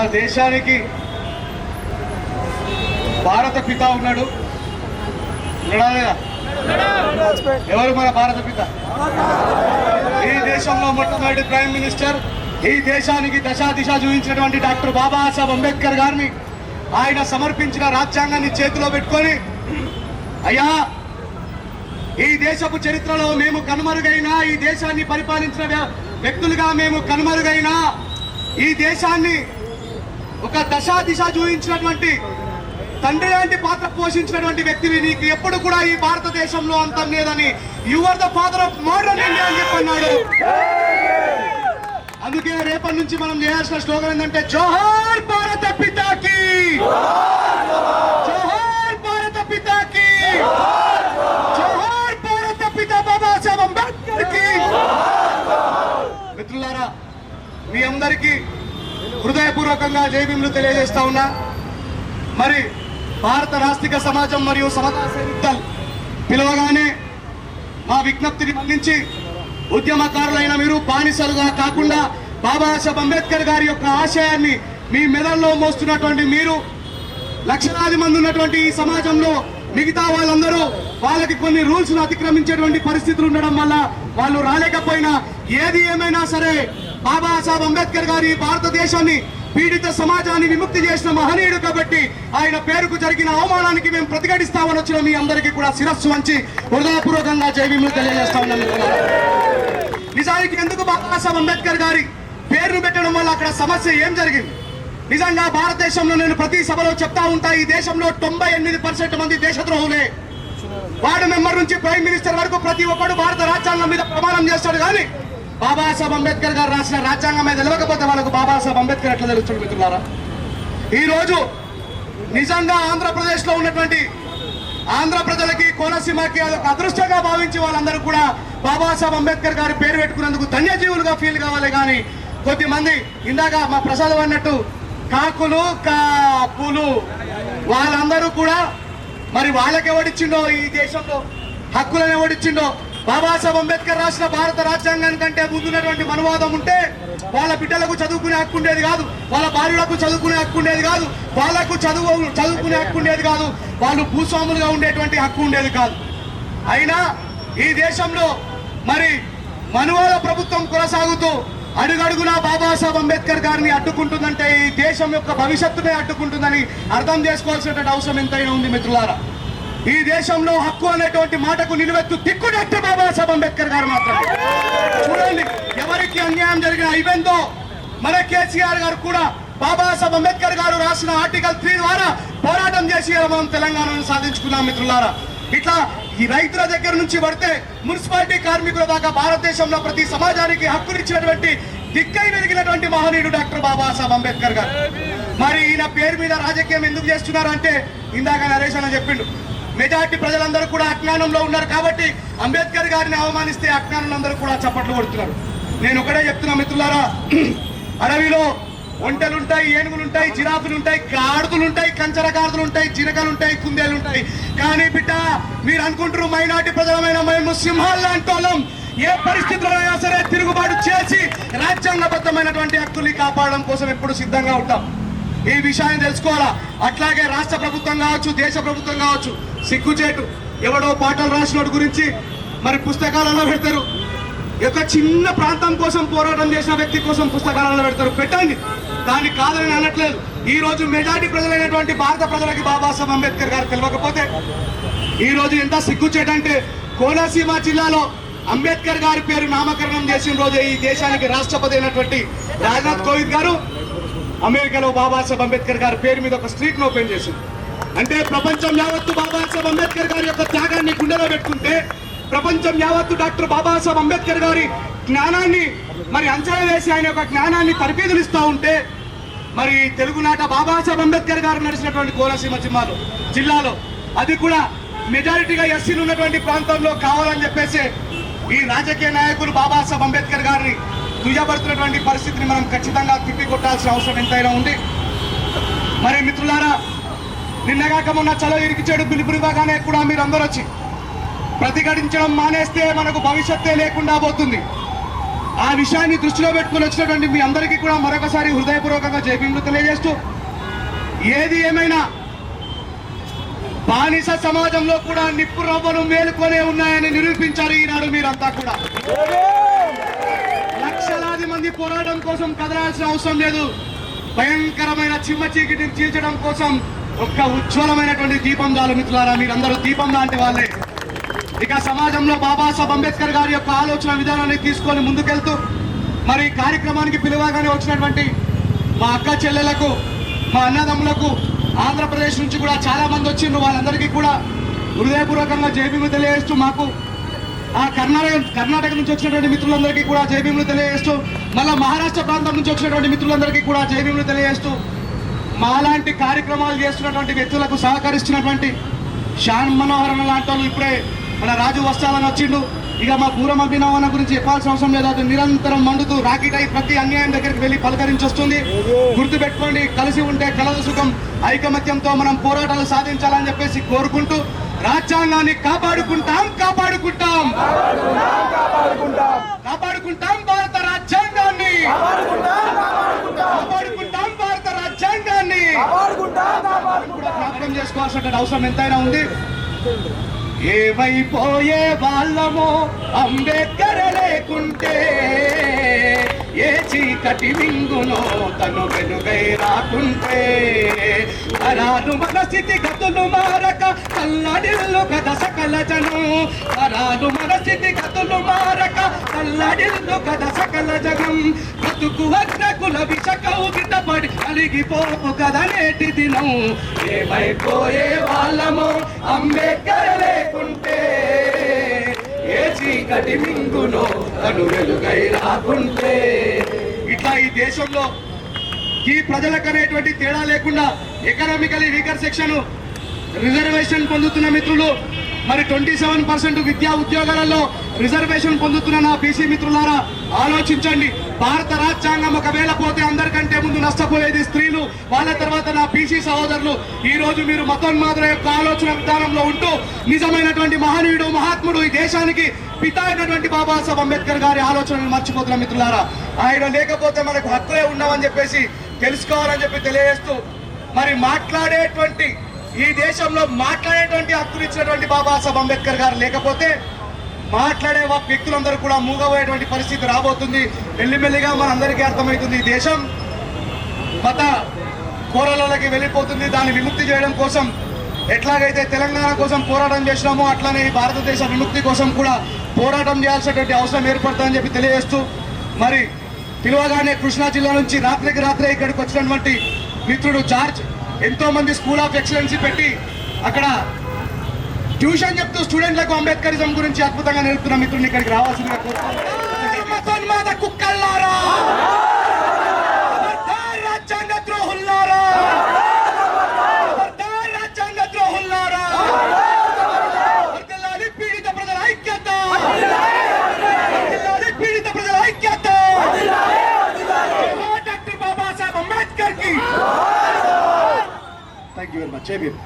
మన దేశానికి భారత పిత ఉన్నాడు. ఉన్నాడా ఎవరు మన భారత పిత? ఈ దేశంలో మొట్టమొదటి ప్రైమ్ మినిస్టర్ ఈ దేశానికి దశా దిశ చూపించినటువంటి డాక్టర్ బాబాసాహెబ్ అంబేద్కర్ గారిని ఆయన సమర్పించిన రాజ్యాంగాన్ని చేతిలో పెట్టుకొని అయ్యా ఈ దేశపు చరిత్రలో మేము కనుమరుగైనా ఈ దేశాన్ని పరిపాలించిన వ్యక్తులుగా మేము కనుమరుగైనా ఈ దేశాన్ని ఒక దశా దిశ చూపించినటువంటి తండ్రి లాంటి పాత్ర పోషించినటువంటి వ్యక్తివి నీకు ఎప్పుడు కూడా ఈ భారతదేశంలో అంతం లేదని your the father of modern India అని చెప్పన్నాడు అందుకే రేపటి నుంచి మనం చేయాల్సిన స్లోగన్ ఏంటంటే జోహార్ భారత పితాకి జోహార్ భారత పితాకి జోహార్ భారత పితా బాబా సాహెబ్ అంబేద్కర్కి! మిత్రులారా మీ అందరికీ హృదయపూర్వకంగా జైభీములు తెలియజేస్తా ఉన్నా. మరి భారత నాస్తిక సమాజం మరియు సమతా సైనికులు పిలవగానే మా విజ్ఞప్తిని మన్నించి ఉద్యమకారులైన మీరు బానిసలుగా కాకుండా బాబాసాహెబ్ అంబేద్కర్ గారి యొక్క ఆశయాన్ని మీ మెదడులో మోస్తున్నటువంటి మీరు లక్షలాది మంది ఉన్నటువంటి ఈ సమాజంలో మిగతా వాళ్ళందరూ వాళ్ళకి కొన్ని రూల్స్ అతిక్రమించేటువంటి పరిస్థితులు ఉండడం వల్ల వాళ్ళు రాలేకపోయినా ఏది ఏమైనా సరే బాబాసాహెబ్ అంబేద్కర్ గారి భారతదేశాన్ని పీడిత సమాజాన్ని విముక్తి చేసిన మహనీయుడు కాబట్టి ఆయన పేరుకు జరిగిన అవమానానికి మేము ప్రతిఘటిస్తామని వచ్చిన మీ అందరికీ కూడా శిరస్సు వంచి హృదయపూర్వకంగా జైవీములు తెలియజేస్తా ఉన్నాం నిజానికి ఎందుకు బాబాసాహెబ్ అంబేద్కర్ గారి పేరును పెట్టడం వల్ల అక్కడ సమస్య ఏం జరిగింది? నిజంగా భారతదేశంలో నేను ప్రతి సభలో చెప్తా ఉంటా ఈ దేశంలో తొంభై ఎనిమిది మంది దేశద్రోహులే. వార్డు మెంబర్ నుంచి ప్రైమ్ మినిస్టర్ వరకు ప్రతి ఒక్కడు భారత రాజ్యాంగం మీద ప్రమాణం చేస్తాడు కానీ బాబాసాహెబ్ అంబేద్కర్ గారు రాసిన రాజ్యాంగం మీద తెలియకపోతే వాళ్ళకు బాబాసాహెబ్ అంబేద్కర్ ఎట్లా తెలుస్తుంది మిత్రులారా? ఈరోజు నిజంగా ఆంధ్రప్రదేశ్లో ఉన్నటువంటి ఆంధ్ర ప్రజలకి కోనసీమకి అదొక అదృష్టంగా భావించి వాళ్ళందరూ కూడా బాబాసాహెబ్ అంబేద్కర్ గారి పేరు పెట్టుకున్నందుకు ధన్యజీవులుగా ఫీల్ కావాలి. కానీ కొద్దిమంది ఇందాక మా ప్రసాదం అన్నట్టు కాకులు కాపులు వాళ్ళందరూ కూడా మరి వాళ్ళకి ఎవడిచ్చిండో ఈ దేశంలో హక్కులను ఎవడిచ్చిండో బాబాసాహెబ్ అంబేద్కర్ రాసిన భారత రాజ్యాంగానికంటే ముందున్నటువంటి మనవాదం ఉంటే వాళ్ళ బిడ్డలకు చదువుకునే హక్కు ఉండేది కాదు వాళ్ళ భార్యలకు చదువుకునే హక్కు ఉండేది కాదు వాళ్ళకు చదువు చదువుకునే హక్కు ఉండేది కాదు వాళ్ళు భూస్వాములుగా ఉండేటువంటి హక్కు ఉండేది కాదు. అయినా ఈ దేశంలో మరి మనువాద ప్రభుత్వం కొనసాగుతూ అడుగడుగునా బాబాసాహెబ్ అంబేద్కర్ గారిని అడ్డుకుంటుందంటే ఈ దేశం యొక్క భవిష్యత్తునే అడ్డుకుంటుందని అర్థం చేసుకోవాల్సినటువంటి అవసరం ఎంతైనా ఉంది మిత్రులారా. ఈ దేశంలో హక్కు అనేటువంటి మాటకు నిలువెత్తు దిక్కు డాక్టర్ బాబాసాహెబ్ అంబేద్కర్ గారు మాత్రమే. చూడండి ఎవరికి అన్యాయం జరిగిన ఇవెందో మన కేసీఆర్ గారు కూడా బాబాసాహెబ్ అంబేద్కర్ గారు రాసిన ఆర్టికల్ త్రీ ద్వారా పోరాటం చేసి మనం తెలంగాణను సాధించుకున్నాం మిత్రులారా. ఇట్లా ఈ రైతుల దగ్గర నుంచి పడితే మున్సిపాలిటీ కార్మికుల దాకా భారతదేశంలో ప్రతి సమాజానికి హక్కునిచ్చినటువంటి దిక్కై వెలిగినటువంటి మహనీయుడు డాక్టర్ బాబాసాహెబ్ అంబేద్కర్ గారు. మరి ఈయన పేరు మీద రాజకీయం ఎందుకు చేస్తున్నారంటే ఇందాక నరేష్ అని చెప్పిండు. మెజార్టీ ప్రజలందరూ కూడా అజ్ఞానంలో ఉన్నారు కాబట్టి అంబేద్కర్ గారిని అవమానిస్తే అజ్ఞానులందరూ కూడా చప్పట్లు కొడుతున్నారు. నేను ఒకటే చెప్తున్నా మిత్రులారా అడవిలో ఒంటెలుంటాయి ఏనుగులుంటాయి జిరాఫీలుంటాయి గాడిదలుంటాయి కంచర గాడిదలుంటాయి జిరకలుంటాయి కుందేలుంటాయి. కానీ బిడ్డ మీరు అనుకుంటారు మైనార్టీ ప్రజలమైన మేము సింహాలు లాంటి వాళ్ళం. ఏ పరిస్థితుల్లో అయినా సరే తిరుగుబాటు చేసి రాజ్యాంగబద్ధమైనటువంటి హక్కుల్ని కాపాడడం కోసం ఎప్పుడు సిద్ధంగా ఉంటాం. ఈ విషయాన్ని తెలుసుకోవాలా? అట్లాగే రాష్ట్ర ప్రభుత్వం కావచ్చు దేశ ప్రభుత్వం కావచ్చు సిగ్గుచేటు. ఎవడో పాటలు రాసినోడు గురించి మరి పుస్తకాలలో పెడతారు. ఒక చిన్న ప్రాంతం కోసం పోరాటం చేసిన వ్యక్తి కోసం పుస్తకాలలో పెడతారు. పెట్టండి. దాన్ని కాదని అనట్లేదు. ఈ రోజు మెజారిటీ ప్రజలైనటువంటి భారత ప్రజలకి బాబాసాహెబ్ అంబేద్కర్ గారు తెలియకపోతే ఈ రోజు ఎంత సిగ్గుచేటంటే కోనసీమ జిల్లాలో అంబేద్కర్ గారి పేరు నామకరణం చేసిన రోజే ఈ దేశానికి రాష్ట్రపతి అయినటువంటి రాజ్నాథ్ కోవింద్ గారు అమెరికాలో బాబాసాహెబ్ అంబేద్కర్ గారి పేరు మీద ఒక స్ట్రీట్ను ఓపెన్ చేసింది. అంటే ప్రపంచం యావత్తు బాబాసాహెబ్ అంబేద్కర్ గారి యొక్క త్యాగాన్ని గుండెలో పెట్టుకుంటే ప్రపంచం యావత్తు డాక్టర్ బాబాసాహెబ్ అంబేద్కర్ గారి జ్ఞానాన్ని మరి అంచనా వేసి ఆయన యొక్క జ్ఞానాన్ని తరబీదులు ఇస్తూ ఉంటే మరి తెలుగునాట బాబాసాహెబ్ అంబేద్కర్ గారు నడిచినటువంటి కోనసీమ జిల్లాలో జిల్లాలో అది కూడా మెజారిటీగా ఎస్సీలు ఉన్నటువంటి ప్రాంతంలో కావాలని చెప్పేసి ఈ రాజకీయ నాయకులు బాబాసాహెబ్ అంబేద్కర్ గారిని దుయ్యబడుతున్నటువంటి పరిస్థితిని మనం ఖచ్చితంగా తిప్పి కొట్టాల్సిన అవసరం ఎంతైనా ఉంది. మరి మిత్రులారా నిన్నగాక మొన్న చలో ఇరికిచేడు పిలుపునివ్వగానే కూడా మీరందరూ వచ్చి ప్రతిఘటించడం మానేస్తే మనకు భవిష్యత్తే లేకుండా పోతుంది. ఆ విషయాన్ని దృష్టిలో పెట్టుకుని వచ్చినటువంటి మీ అందరికీ కూడా మరొకసారి హృదయపూర్వకంగా జైబీములు తెలియజేస్తూ ఏది ఏమైనా బానిస సమాజంలో కూడా నిప్పు రవ్వలు మేలుకొనే ఉన్నాయని నిరూపించారు ఈనాడు మీరంతా కూడా. మంది పోరాటం కోసం కదలాల్సిన అవసరం లేదు. భయంకరమైన చిమ్మ చీకటిని చీల్చడం కోసం ఒక్క ఉజ్వలమైనటువంటి దీపం దాలు మిత్రులారా మీరందరూ దీపం లాంటి వాళ్ళే. ఇక సమాజంలో బాబాసాహెబ్ అంబేద్కర్ గారి యొక్క ఆలోచన విధానాన్ని తీసుకొని ముందుకెళ్తూ మరి ఈ కార్యక్రమానికి పిలువగానే వచ్చినటువంటి మా అక్క చెల్లెలకు మా అన్నదమ్ములకు ఆంధ్రప్రదేశ్ నుంచి కూడా చాలా మంది వచ్చిండ్రు. వాళ్ళందరికీ కూడా హృదయపూర్వకంగా జైబీము తెలియజేస్తూ మాకు ఆ కర్ణాటక కర్ణాటక నుంచి వచ్చినటువంటి మిత్రులందరికీ కూడా జైబీములు తెలియజేస్తూ మళ్ళీ మహారాష్ట్ర ప్రాంతం నుంచి వచ్చినటువంటి మిత్రులందరికీ కూడా జైవీములు తెలియజేస్తూ మాలాంటి కార్యక్రమాలు చేస్తున్నటువంటి వ్యక్తులకు సహకరిస్తున్నటువంటి శాన్ మనోహరణ లాంటి ఇప్పుడే మన రాజు వస్తాలని వచ్చిండు. ఇక మా పూర్వం అభినవన గురించి చెప్పాల్సిన అవసరం లేదు. అది నిరంతరం మండుతూ రాకెట్ అయి ప్రతి అన్యాయం దగ్గరికి వెళ్ళి పలకరించి వస్తుంది. గుర్తుపెట్టుకోండి కలిసి ఉంటే కలదు సుఖం ఐకమత్యంతో మనం పోరాటాలు సాధించాలని చెప్పేసి కోరుకుంటూ రాజ్యాంగాన్ని కాపాడుకుంటాం కాపాడుకుంటాం భారత రాజ్యాంగాన్ని కాపాడుకుంటాం భారత రాజ్యాంగాన్ని కూడా జ్ఞాపకం చేసుకోవాల్సిన అవసరం ఎంతైనా ఉంది. ఏమైపోయే వాళ్ళమో అంబేద్కర్ లేకుంటే ఏ చీకటి మింగునో తను వెలుగై రాకుంటే తరాలు మన స్థితి గతులు మారక కల్లడిల్లు కథ సకల జనం. తరాలు మన స్థితి గతులు మారక కల్లడిల్లు కథ సకల జగం బతుకు అగ్రకుల విషకవు గిట్టపడి అలిగిపోపు కథ నేటి దినం. ఏమైపోయే వాళ్ళమో అంబేద్కర్ లేకుంటే. ఏ చీకటి మింగునో తను వెలుగై రాకుంటే. ఇట్లా ఈ దేశంలో ఈ ప్రజలకు అనేటువంటి తేడా లేకుండా ఎకనామికలీ వీకర్ సెక్షన్ రిజర్వేషన్ పొందుతున్న మిత్రులు మరి ట్వంటీ సెవెన్ పర్సెంట్ విద్యా ఉద్యోగాలలో రిజర్వేషన్ పొందుతున్న నా బీసీ మిత్రులారా ఆలోచించండి. భారత రాజ్యాంగం ఒకవేళ పోతే అందరికంటే ముందు నష్టపోయేది స్త్రీలు వాళ్ళ తర్వాత నా బీసీ సహోదరులు. ఈ రోజు మీరు మతోన్మాదుల యొక్క ఆలోచన విధానంలో ఉంటూ నిజమైనటువంటి మహనీయుడు మహాత్ముడు ఈ దేశానికి పిత అయినటువంటి బాబాసాహెబ్ అంబేద్కర్ గారి ఆలోచనలు మర్చిపోతున్న మిత్రులారా. ఆయన లేకపోతే మనకు హక్కులే ఉండవని చెప్పేసి తెలుసుకోవాలని చెప్పి తెలియజేస్తూ మరి మాట్లాడేటువంటి ఈ దేశంలో మాట్లాడేటువంటి హక్కులు ఇచ్చినటువంటి బాబాసాహెబ్ అంబేద్కర్ గారు లేకపోతే మాట్లాడే వా- వ్యక్తులందరూ కూడా మూగబోయేటువంటి పరిస్థితి రాబోతుంది. మెల్లిమెల్లిగా మనందరికీ అర్థమవుతుంది. ఈ దేశం మత కోరలకి వెళ్ళిపోతుంది. దాన్ని విముక్తి చేయడం కోసం ఎట్లాగైతే తెలంగాణ కోసం పోరాటం చేసినామో అట్లానే ఈ భారతదేశ విముక్తి కోసం కూడా పోరాటం చేయాల్సినటువంటి అవసరం ఏర్పడుతుందని చెప్పి తెలియజేస్తూ మరి పిలువగానే కృష్ణా జిల్లా నుంచి రాత్రికి రాత్రే ఇక్కడికి వచ్చినటువంటి మిత్రుడు జార్జ్ ఎంతో మంది స్కూల్ ఆఫ్ ఎక్సలెన్సీ పెట్టి అక్కడ ట్యూషన్ చెప్తూ స్టూడెంట్లకు అంబేద్కరిజం గురించి అద్భుతంగా నేర్పుతున్న మిత్రుడిని ఇక్కడికి రావాల్సిందిగా కోరుతున్నాను. కుక్కల్లారా డాక్టర్